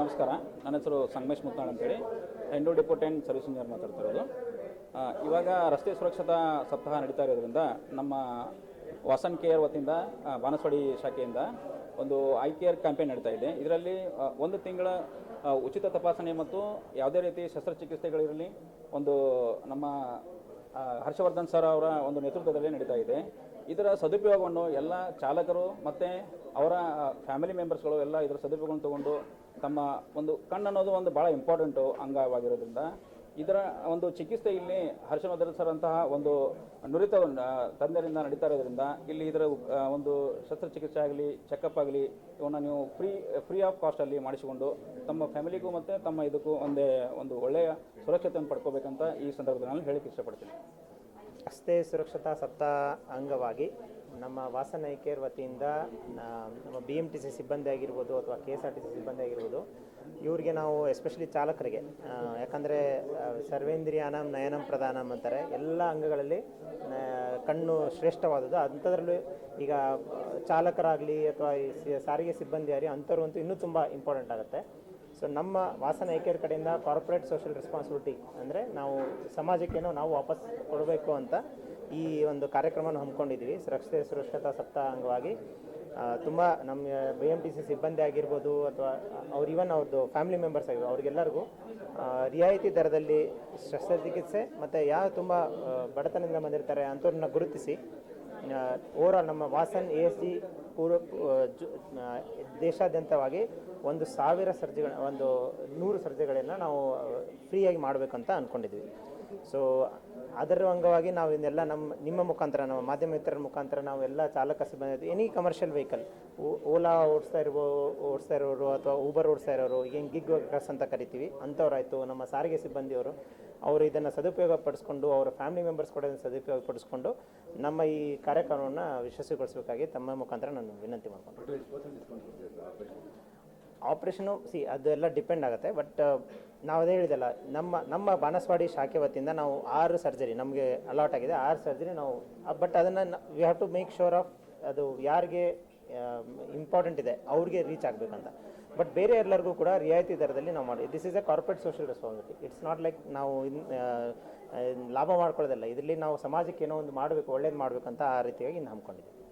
ನಮಸ್ಕಾರ. ನನ್ನ ಹೆಸರು ಸಂಗಮೇಶ್ ಮುತ್ನಾಳ್ ಅಂತೇಳಿ. ಎಂಡೋ ಡಿಪೋಟೆಂಟ್ ಸರ್ವಿಸ್ ಇಂಜಿನಿಯರ್ ಮಾತಾಡ್ತಾ ಇರೋದು. ಇವಾಗ ರಸ್ತೆ ಸುರಕ್ಷತಾ ಸಪ್ತಾಹ ನಡೀತಾ ಇರೋದ್ರಿಂದ ನಮ್ಮ ವಾಸನ್ ಕೇರ್ ವತಿಯಿಂದ ಬಾನಸವಾಡಿ ಶಾಖೆಯಿಂದ ಒಂದು ಐ ಕೇರ್ ಕ್ಯಾಂಪೇನ್ ನಡೀತಾ ಇದೆ. ಇದರಲ್ಲಿ ಒಂದು ತಿಂಗಳ ಉಚಿತ ತಪಾಸಣೆ ಮತ್ತು ಯಾವುದೇ ರೀತಿ ಶಸ್ತ್ರಚಿಕಿತ್ಸೆಗಳಿರಲಿ ಒಂದು ನಮ್ಮ ಹರ್ಷವರ್ಧನ್ ಸರ್ ಅವರ ಒಂದು ನೇತೃತ್ವದಲ್ಲಿ ನಡೀತಾ ಇದೆ. ಇದರ ಸದುಪಯೋಗವನ್ನು ಎಲ್ಲ ಚಾಲಕರು ಮತ್ತು ಅವರ ಫ್ಯಾಮಿಲಿ ಮೆಂಬರ್ಸ್ಗಳು ಎಲ್ಲ ಇದರ ಸದುಪಯೋಗವನ್ನು ತಗೊಂಡು ತಮ್ಮ ಒಂದು ಕಣ್ಣು ಅನ್ನೋದು ಒಂದು ಭಾಳ ಇಂಪಾರ್ಟೆಂಟು ಅಂಗವಾಗಿರೋದ್ರಿಂದ ಇದರ ಒಂದು ಚಿಕಿತ್ಸೆ ಇಲ್ಲಿ ಹರ್ಷವರ್ಧನ್ ಸರ್ ಅಂತಹ ಒಂದು ನುರಿತ ತಂದೆಯಿಂದ ನಡೀತಾ ಇರೋದ್ರಿಂದ ಇಲ್ಲಿ ಇದರ ಒಂದು ಶಸ್ತ್ರಚಿಕಿತ್ಸೆ ಆಗಲಿ ಚೆಕಪ್ ಆಗಲಿ ಇವನ್ನ ನೀವು ಫ್ರೀ ಫ್ರೀ ಆಫ್ ಕಾಸ್ಟಲ್ಲಿ ಮಾಡಿಸಿಕೊಂಡು ತಮ್ಮ ಫ್ಯಾಮಿಲಿಗೂ ಮತ್ತು ತಮ್ಮ ಇದಕ್ಕೂ ಒಂದೇ ಒಂದು ಒಳ್ಳೆಯ ಸುರಕ್ಷತೆಯನ್ನು ಪಡ್ಕೋಬೇಕಂತ ಈ ಸಂದರ್ಭದಲ್ಲಿ ಹೇಳಕ್ಕೆ ಇಷ್ಟಪಡ್ತೀನಿ. ರಸ್ತೆ ಸುರಕ್ಷತಾ ಸಪ್ತಾಹ ಅಂಗವಾಗಿ ನಮ್ಮ ವಾಸನ ವತಿಯಿಂದ ನಮ್ಮ ಬಿ ಎಂ ಟಿ ಸಿ ಸಿಬ್ಬಂದಿ ಆಗಿರ್ಬೋದು ಅಥವಾ K S R T C ಸಿಬ್ಬಂದಿ ಆಗಿರ್ಬೋದು, ಇವರಿಗೆ ನಾವು ಎಸ್ಪೆಷಲಿ ಚಾಲಕರಿಗೆ ಯಾಕಂದರೆ ಸರ್ವೇಂದ್ರಿಯಾನಂ ನಯನಂ ಪ್ರಧಾನಂ ಅಂತಾರೆ, ಎಲ್ಲ ಅಂಗಗಳಲ್ಲಿ ಕಣ್ಣು ಶ್ರೇಷ್ಠವಾದದ್ದು. ಅಂಥದ್ರಲ್ಲೂ ಈಗ ಚಾಲಕರಾಗಲಿ ಅಥವಾ ಈ ಸಾರಿಗೆ ಸಿಬ್ಬಂದಿ ಆಗಲಿ ಅಂಥವ್ರು ಅಂತೂ ಇನ್ನೂ ತುಂಬ ಇಂಪಾರ್ಟೆಂಟ್ ಆಗುತ್ತೆ. ಸೊ ನಮ್ಮ ವಾಸನ ಏಕೇರ್ ಕಡೆಯಿಂದ ಕಾರ್ಪೊರೇಟ್ ಸೋಷಿಯಲ್ ರೆಸ್ಪಾನ್ಸಿಬಿಲಿಟಿ ಅಂದರೆ ನಾವು ಸಮಾಜಕ್ಕೇನೋ ನಾವು ವಾಪಸ್ ಕೊಡಬೇಕು ಅಂತ ಈ ಒಂದು ಕಾರ್ಯಕ್ರಮವನ್ನು ಹಮ್ಮಿಕೊಂಡಿದ್ದೀವಿ. ರಸ್ತೆ ಸುರಕ್ಷತಾ ಸಪ್ತಾಹ ಅಂಗವಾಗಿ. ತುಂಬ ನಮ್ಮ ಬಿ ಎಂ ಟಿ ಸಿ ಸಿಬ್ಬಂದಿ ಆಗಿರ್ಬೋದು ಅಥವಾ ಅವ್ರು ಇವನ್ ಅವ್ರದ್ದು ಫ್ಯಾಮಿಲಿ ಮೆಂಬರ್ಸ್ ಆಗಿರ್ಬೋದು, ಅವ್ರಿಗೆಲ್ಲರಿಗೂ ರಿಯಾಯಿತಿ ದರದಲ್ಲಿ ಶಸ್ತ್ರಚಿಕಿತ್ಸೆ ಮತ್ತು ಯಾವ ತುಂಬ ಬಡತನದಿಂದ ಬಂದಿರ್ತಾರೆ ಅಂಥವ್ರನ್ನ ಗುರುತಿಸಿ ಓವರಾಲ್ ನಮ್ಮ ವಾಸನ್ ಎ ಎಸ್ ಜಿ ಪೂರ್ವ ದೇಶಾದ್ಯಂತವಾಗಿ ಒಂದು ಸಾವಿರ ಸರ್ಜೆಗಳ, ಒಂದು ನೂರು ಸರ್ಜೆಗಳನ್ನು ನಾವು ಫ್ರೀಯಾಗಿ ಮಾಡಬೇಕಂತ ಅಂದ್ಕೊಂಡಿದ್ವಿ ಸೊ ಅದರ ಅಂಗವಾಗಿ ನಾವು ಇದನ್ನೆಲ್ಲ ನಮ್ಮ, ನಿಮ್ಮ ಮುಖಾಂತರ, ನಮ್ಮ ಮಾಧ್ಯಮ ಮಿತ್ರರ ಮುಖಾಂತರ ನಾವು ಎಲ್ಲ ಚಾಲಕ ಸಿಬ್ಬಂದಿ ಎನಿ ಕಮರ್ಷಿಯಲ್ ವೆಹಿಕಲ್ ಓಲಾ ಓಡಿಸ್ತಾ ಇರ್ಬೋ, ಓಡಿಸ್ತಾ ಇರೋರು ಅಥವಾ ಊಬರ್ ಓಡಿಸ್ತಾ ಇರೋರು ಏನು ಗಿಗ್ ವರ್ಕರ್ಸ್ ಅಂತ ಕರಿತೀವಿ, ಅಂಥವ್ರಾಯಿತು ನಮ್ಮ ಸಾರಿಗೆ ಸಿಬ್ಬಂದಿಯವರು, ಅವರು ಇದನ್ನು ಸದುಪಯೋಗ ಪಡಿಸ್ಕೊಂಡು, ಅವರ ಫ್ಯಾಮಿಲಿ ಮೆಂಬರ್ಸ್ ಕೂಡ ಇದನ್ನು ಸದುಪಯೋಗ ಪಡಿಸ್ಕೊಂಡು, ನಮ್ಮ ಈ ಕಾರ್ಯಕ್ರಮವನ್ನು ಯಶಸ್ವಿಗೊಳಿಸಬೇಕಾಗಿ ತಮ್ಮ ಮುಖಾಂತರ ನಾನು ವಿನಂತಿ ಮಾಡ್ಕೊಂಡು ಆಪ್ರೇಷನು, ಸಿ, ಅದೆಲ್ಲ ಡಿಪೆಂಡ್ ಆಗುತ್ತೆ. ಬಟ್ ನಾವು ಅದೇ ಹೇಳಿದಲ್ಲ, ನಮ್ಮ ನಮ್ಮ ಬಾಣಸ್ವಾಡಿ ಶಾಖೆ ವತಿಯಿಂದ ನಾವು ಆರು ಸರ್ಜರಿ, ನಮಗೆ ಅಲಾಟ್ ಆಗಿದೆ. ಆರು ಸರ್ಜರಿ ನಾವು ಬಟ್ ಅದನ್ನು we have to make sure of ಅದು ಯಾರಿಗೆ ಇಂಪಾರ್ಟೆಂಟ್ ಇದೆ, ಅವ್ರಿಗೆ ರೀಚ್ ಆಗಬೇಕಂತ. ಬಟ್ ಬೇರೆ ಎಲ್ಲರಿಗೂ ಕೂಡ ರಿಯಾಯಿತಿ ದರದಲ್ಲಿ ನಾವು ಮಾಡಿ this is a corporate social responsibility it's not like ನಾವು ಲಾಭ ಮಾಡ್ಕೊಳ್ಳೋದಲ್ಲ. ಇದರಲ್ಲಿ ನಾವು ಸಮಾಜಕ್ಕೆ ಏನೋ ಒಂದು ಮಾಡಬೇಕು, ಒಳ್ಳೇದು ಮಾಡಬೇಕಂತ ಆ ರೀತಿಯಾಗಿ ಹಮ್ಮಿಕೊಂಡಿದ್ದೀವಿ.